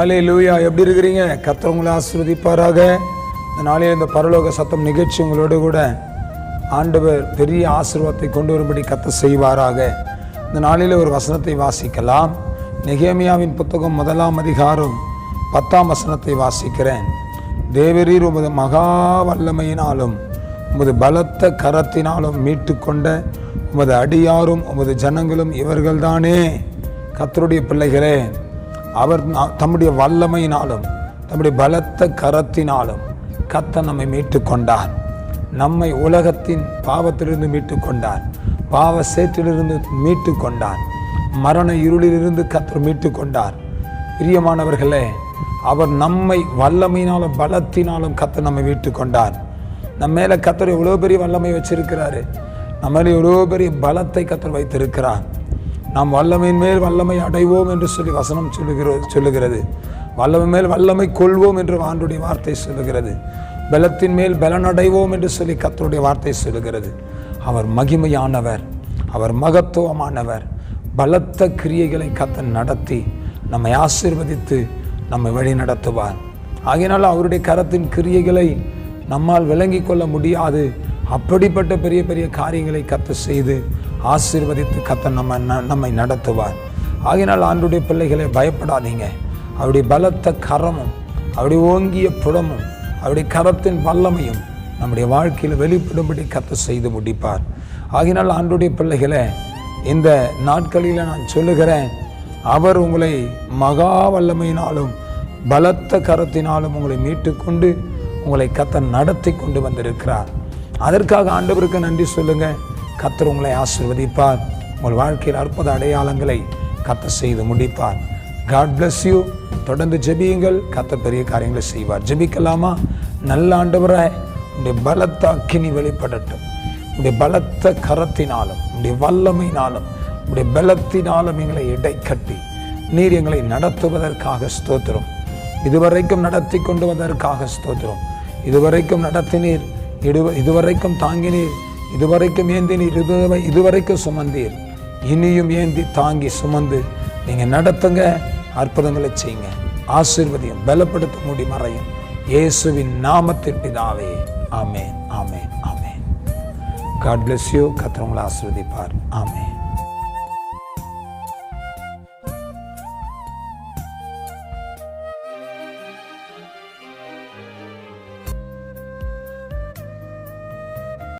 அலே லூயா எப்படி இருக்கிறீங்க? கத்தவங்களை ஆசிர்வதிப்பாராக. இந்த நாளில் இந்த பரலோக சத்தம் நிகழ்ச்சி உங்களோடு கூட. ஆண்டவர் பெரிய ஆசீர்வாதத்தை கொண்டு வரும்படி கத்த செய்வாராக. இந்த நாளில் ஒரு வசனத்தை வாசிக்கலாம். நெகேமியாவின் புத்தகம் முதலாம் அதிகாரம் பத்தாம் வசனத்தை வாசிக்கிறேன். தேவரீர் உமது மகா வல்லமையினாலும் உமது பலத்த கரத்தினாலும் மீட்டு கொண்ட உமது அடியாரும் உமது ஜனங்களும் இவர்கள்தானே. கத்தருடைய பிள்ளைகளே அவர் தம்முடைய வல்லமையினாலும் தம்முடைய பலத்த கரத்தினாலும் கத்த நம்மை மீட்டு கொண்டார் நம்மை உலகத்தின் பாவத்திலிருந்து மீட்டு கொண்டார் பாவ சேற்றிலிருந்து மீட்டு கொண்டார் மரண இருளிலிருந்து கத்தர் மீட்டு கொண்டார் பிரியமானவர்களே அவர் நம்மை வல்லமையினாலும் பலத்தினாலும் கத்த நம்மை மீட்டு கொண்டார் நம்ம மேலே கத்தர் எவ்வளோ பெரிய வல்லமை வச்சிருக்கிறாரு. நம்ம மேலே எவ்வளோ பெரிய பலத்தை கத்தர் வைத்திருக்கிறார். நாம் வல்லமையின் மேல் வல்லமை அடைவோம் என்று சொல்லி வசனம் சொல்லுகிற சொல்லுகிறது. வல்லமை மேல் வல்லமை கொள்வோம் என்று ஆண்டுடைய வார்த்தை சொல்லுகிறது. பலத்தின் மேல் பலன் அடைவோம் என்று சொல்லி கத்தருடைய வார்த்தை சொல்லுகிறது. அவர் மகிமையானவர் அவர் மகத்துவமானவர். பலத்த கிரியைகளை கத்தன் நடத்தி நம்மை ஆசீர்வதித்து நம்மை வழி நடத்துவார். ஆகையினால் அவருடைய கரத்தின் கிரியைகளை நம்மால் விளங்கி கொள்ள முடியாது. அப்படிப்பட்ட பெரிய பெரிய காரியங்களை கத்து செய்து ஆசீர்வதித்து கத்த நம்ம ந- நம்மை நடத்துவார். ஆகினால் ஆண்டுடைய பிள்ளைகளை பயப்படாதீங்க. அவருடைய பலத்த கரமும் அவருடைய ஓங்கிய புடமும் அவருடைய கரத்தின் வல்லமையும் நம்முடைய வாழ்க்கையில் வெளிப்படும்படி கத்த செய்து முடிப்பார். ஆகினால் ஆண்டுடைய பிள்ளைகளை இந்த நாட்களில் நான் சொல்லுகிறேன் அவர் உங்களை மகா வல்லமையினாலும் பலத்த கரத்தினாலும் உங்களை மீட்டுக்கொண்டு உங்களை கத்த நடத்தி கொண்டு வந்திருக்கிறார். அதற்காக ஆண்டவருக்கு நன்றி சொல்லுங்கள் கத்தர் உங்களை ஆசிர்வதிப்பார். உங்கள் வாழ்க்கையில் அற்புத அடையாளங்களை கத்த செய்து முடிப்பார். காட் பிளஸ் யூ தொடர்ந்து ஜெபியுங்கள். கத்த பெரிய காரியங்களை செய்வார். ஜெபிக்கலாமா? நல்ல ஆண்டவரை உடைய பலத்த அக்கினி வெளிப்படட்டும். உடைய பலத்த கரத்தினாலும் உடைய வல்லமையினாலும் உடைய பலத்தினாலும் எங்களை இடை கட்டி நீர் எங்களை நடத்துவதற்காக ஸ்தோத்திரம். இதுவரைக்கும் நடத்தி கொண்டு வந்ததற்காக ஸ்தோத்திரம். இதுவரைக்கும் நடத்தினீர் இடுவ இதுவரைக்கும் தாங்கினீர். இதுவரைக்கும் ஏந்தி நீ இதுவரை இதுவரைக்கும் சுமந்தீர். இனியும் ஏந்தி தாங்கி சுமந்து நீங்கள் நடத்துங்க அற்புதங்களை செய்யுங்க. ஆசீர்வதியும் பலப்படுத்த முடி மறையும். இயேசுவின் நாமத்தின் பிதாவே. ஆமேன் ஆமேன் ஆமேன். காட் பிளஸ் யூ கத்திரவங்களை ஆசீர்வதிப்பார். ஆமேன்.